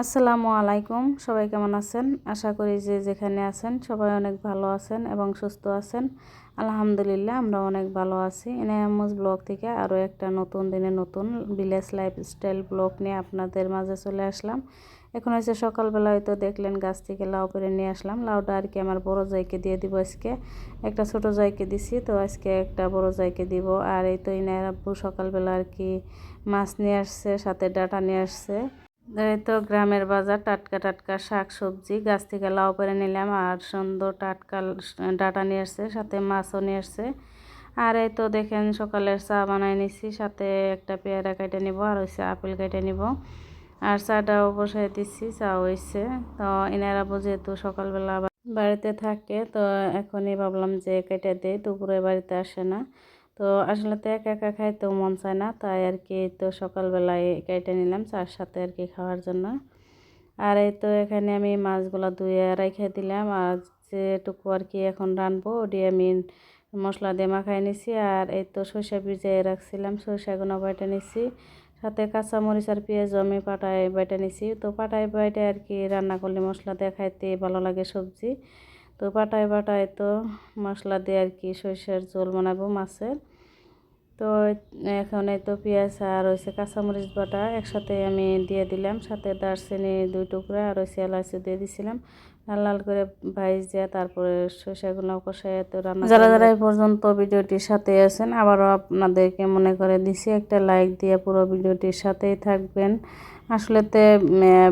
আসসালামু আলাইকুম। সবাই কেমন আছেন? আশা করি যে যেখানে আছেন সবাই অনেক ভালো আছেন এবং সুস্থ আছেন। আলহামদুলিল্লাহ, আমরা অনেক ভালো আছি। এনায়ামুজ ব্লগ থেকে আরও একটা নতুন দিনে নতুন ভিলেজ লাইফস্টাইল ব্লগ নিয়ে আপনাদের মাঝে চলে আসলাম। এখন হচ্ছে সকালবেলা, হয়তো দেখলেন গাছ থেকে লাউ পেরে নিয়ে আসলাম। লাউটা আর কি আমার বড় জায়কে দিয়ে দিব আজকে। একটা ছোট জায়কে দিছি, তো আজকে একটা বড় জায়কে দিব। আর এই তো ইনার আব্বু সকালবেলা আর কি মাছ নিয়ে আসছে, সাথে ডাটা নিয়ে আসছে। তো গ্রামের বাজার, টাটকা টাটকা শাক সবজি গাছ থেকে লাউ পেরে নিলাম আর সুন্দর টাটকা ডাটা নিয়ে আসছে সাথে মাছও নিয়ে আসছে আর এই তো দেখেন সকালের চা বানাই নিছি, সাথে একটা পেয়ারা কেটে নিব আর হচ্ছে আপেল কেটে নিব। আর চাটাও বসাই দিচ্ছি চা হয়েছে তো এনারা যেহেতু সকালবেলা বাড়িতে থাকে, তো এখনই ভাবলাম যে কেটে দেয় দুপুরে বাড়িতে আসে না। তো আসলে তো একা একা খাইতেও মন চায় না, তাই আর কি তো সকালবেলায় কেটে নিলাম চার সাথে আর কি খাওয়ার জন্য। আর এই তো এখানে আমি মাছগুলো ধুয়ে রেখে দিলাম, আর যেটুকু আর কি এখন রানবো ওটি আমি মশলা দিয়ে মাখাই নিছি। আর এই তো সরষা ভিজিয়ে রাখছিলাম, সরষাগুলো বেটে নিছি। সাথে কাঁচামরিচ আর পেঁয়াজ আমি পাটায় বেটে নিছি। তো পাটায় বেটে আর কি রান্না করলে মশলা দিয়ে খাইতে ভালো লাগে সবজি। তো পাটায় পাটায় তো মশলা দিয়ে আর কি সরষের ঝোল বানাবো মাছের। তো এখানে তো পেঁয়াজ আর হয়েছে কাঁচামরিচ বাটা একসাথে আমি দিয়ে দিলাম, সাথে দারচিনি দুই টুকরা আর হয়েছে এলাচি দিয়ে দিছিলাম। লাল লাল করে ভাইজ দিয়ে তারপরে সরষেগুলো কষাই তো রান্না যারা যারা এই পর্যন্ত ভিডিওটির সাথে আছেন আবারও আপনাদেরকে মনে করে দিছি একটা লাইক দিয়ে পুরো ভিডিওটির সাথেই থাকবেন। আসলে তে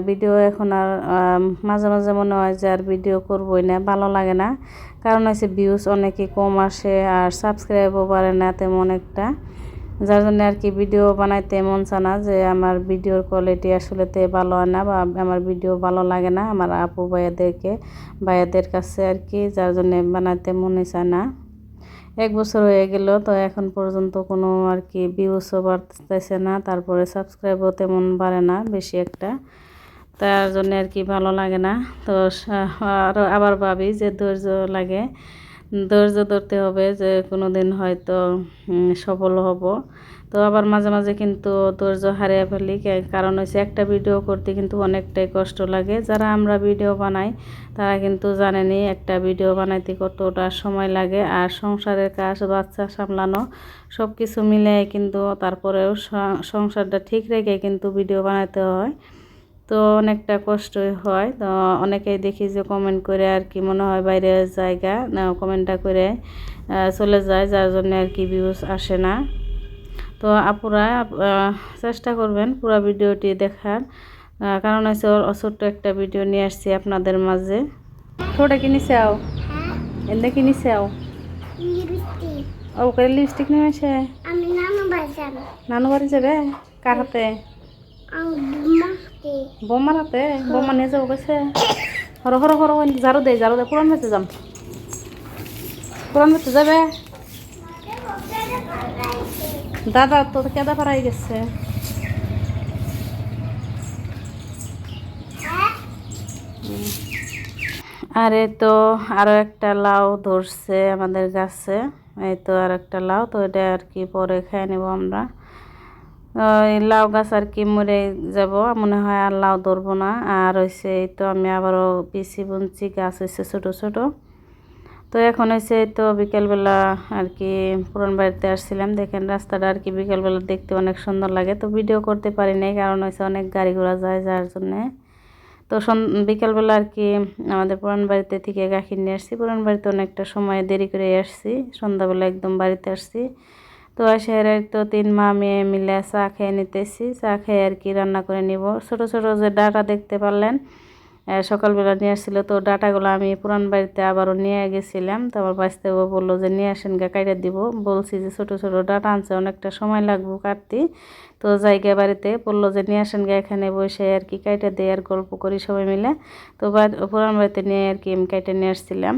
ভিডিও এখন আর মাঝে মাঝে মনে হয় যে আর ভিডিও করবই না ভালো লাগে না। কারণ হচ্ছে ভিউজ অনেকই কম আসে আর সাবস্ক্রাইবও পারে না তেমন একটা। যার জন্য আর কি ভিডিও বানাইতে মন চানা যে আমার ভিডিওর কোয়ালিটি আসলে তে ভালো হয় না বা আমার ভিডিও ভালো লাগে না আমার আপু, ভাইয়াদেরকে, ভাইয়াদের কাছে আর কি, যার জন্য বানাইতে মনে চায় না। এক বছর হয়ে গেল তো এখন পর্যন্ত কোনো আর কি ভিউসও বাড়তেছে না, তারপরে সাবস্ক্রাইবও তেমন বাড়ে না বেশি একটা। তার জন্য আর কি ভালো লাগে না। তো আরও আবার ভাবি যে ধৈর্য লাগে। ধৈর্য ধরতে হবে যে কোনো দিন হয়তো সফল হব। তো আবার মাঝে মাঝে কিন্তু ধৈর্য হারিয়ে ফেলি। কারণ হচ্ছে একটা ভিডিও করতে কিন্তু অনেকটাই কষ্ট লাগে। যারা আমরা ভিডিও বানাই, তারা কিন্তু জানেনি একটা ভিডিও বানাইতে কতটা সময় লাগে। আর সংসারের কাজ, বাচ্চা সামলানো সব কিছু মিলে কিন্তু তারপরেও সংসারটা ঠিক রেখে কিন্তু ভিডিও বানাতে হয়। তো অনেকটা কষ্টই হয়। তো অনেকেই দেখি যে কমেন্ট করে আর কি মনে হয় বাইরে জায়গা না কমেন্টটা করে চলে যায় যার জন্য আর কি ভিউজ আসে না। তো আপুরা চেষ্টা করবেন পুরো ভিডিওটি দেখার। কারণ হচ্ছে ছোট্ট একটা ভিডিও নিয়ে আসছি আপনাদের মাঝে। ছোটা কিনি চাও এনে কিনি চাও ও করে লিপস্টিক নিয়ে আসে? নানু বাড়ি যাবে কার হাতে? বোমার হাতে, বোমা নিয়ে যাব গেছে হর হর হর ঝাড়ু দে ঝাড়ু দে পুরান ভেতে যাম। পুরান ভেতে যাবে। দাদা তো কেদা পাড়াই গেছে? আরে তো আরও একটা লাউ ধরছে আমাদের গাছে এই তো আর একটা লাউ তো এটা আর কি পরে খেয়ে নেব আমরা। লাউ গাছ আর কি মরে যাব, মনে হয় আর লাউ ধরবো না। আর হয়েছে এই তো আমি আবারও পিসি বুনছি, গাছ হয়েছে ছোটো ছোটো। তো এখন হয়েছে তো বিকেলবেলা আর কি পুরান বাড়িতে আসছিলাম। দেখেন রাস্তাটা আর কি বিকেলবেলা দেখতে অনেক সুন্দর লাগে। তো ভিডিও করতে পারি নাই, কারণ হয়েছে অনেক গাড়ি ঘোড়া যায় যার জন্যে। তো বিকেলবেলা আর কি আমাদের পুরান বাড়িতে থেকে গাখির নিয়ে আসছি। পুরান বাড়িতে অনেকটা সময় দেরি করে আসছি। সন্ধ্যাবেলা একদম বাড়িতে আসছি। তো আসে তো তিন মা মেয়ে মিলে চা খেয়ে নিতেছি। চা খেয়ে আর কি রান্না করে নিব। ছোট ছোট যে ডাটা দেখতে পারলেন সকালবেলা নিয়ে আসছিল তো ডাটাগুলো আমি পুরান বাড়িতে আবারও নিয়ে গেছিলাম। তো আমার বাঁচতেও বলল যে, নিয়ে আসেন গা, কাইটে দিব। বলছি যে, ছোট ছোট ডাটা আনছে, অনেকটা সময় লাগবো কাটতে। তো জায়গা বাড়িতে বলল যে, নিয়ে আসেন গা, এখানে বসে আর কি কাইটে দিয়ে আর গল্প করি সবাই মিলে। তো পুরান বাড়িতে নিয়ে আর কি আমি কাইটে নিয়ে আসছিলাম।